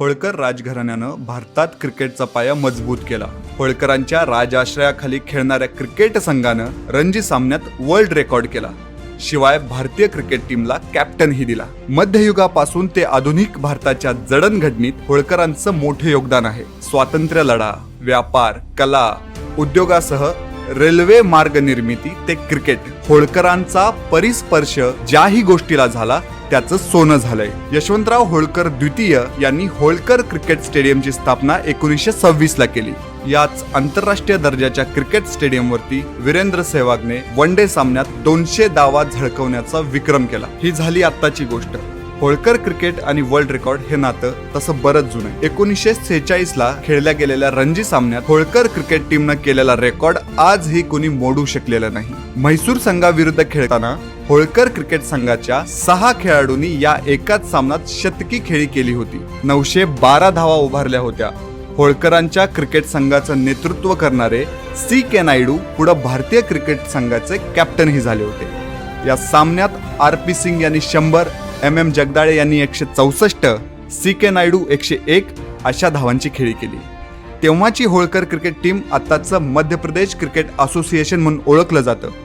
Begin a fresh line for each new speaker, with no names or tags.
होळकर राजघराण्यानं भारतात क्रिकेटचा पाया मजबूत केला. होळकरांच्या राजाश्रयाखाली खेळणाऱ्या क्रिकेट संघानं रणजी सामन्यात वर्ल्ड रेकॉर्ड केला. शिवाय भारतीय क्रिकेट टीमला कॅप्टनही दिला. मध्ययुगापासून ते आधुनिक भारताच्या जडणघडणीत होळकरांचं मोठे योगदान आहे. स्वातंत्र्य लढा व्यापार कला उद्योगासह रेल्वे मार्ग निर्मिती ते क्रिकेट. होळकरांचा परिस्पर्श ज्याही गोष्टीला झाला त्याचं सोनं झालंय. यशवंतराव होळकर द्वितीय यांनी होळकर क्रिकेट स्टेडियमची स्थापना एकोणीसशे सव्वीस ला केली. याच आंतरराष्ट्रीय दर्जाच्या क्रिकेट स्टेडियमवरती वीरेंद्र सेहवागने वन डे सामन्यात दोनशे दावा झळकवण्याचा विक्रम केला. ही झाली आत्ताची गोष्ट. होळकर क्रिकेट आणि वर्ल्ड रेकॉर्ड हे नातं तसं बरंच जुनं आहे. एकोणीसशे सेहेचाळीस ला खेळल्या गेलेल्या रणजी सामन्यात होळकर क्रिकेट टीमनं केलेला रेकॉर्ड आजही कोणी मोडू शकलेलं नाही. म्हैसूर संघाविरुद्ध खेळताना होळकर क्रिकेट संघाच्या सहा खेळाडूंनी या एकाच सामन्यात शतकी खेळी केली होती. नऊशे बारा धावा उभारल्या होत्या. होळकरांच्या क्रिकेट संघाचं नेतृत्व करणारे सी के नायडू पुढे भारतीय क्रिकेट संघाचे कॅप्टनही झाले होते. या सामन्यात आर पी सिंग यांनी शंभर एम एम जगदाळे यांनी एकशे चौसष्ट सी के नायडू एकशे एक अशा धावांची खेळी केली. तेव्हाची होळकर क्रिकेट टीम आत्ताचं मध्य प्रदेश क्रिकेट असोसिएशन म्हणून ओळखलं जातं.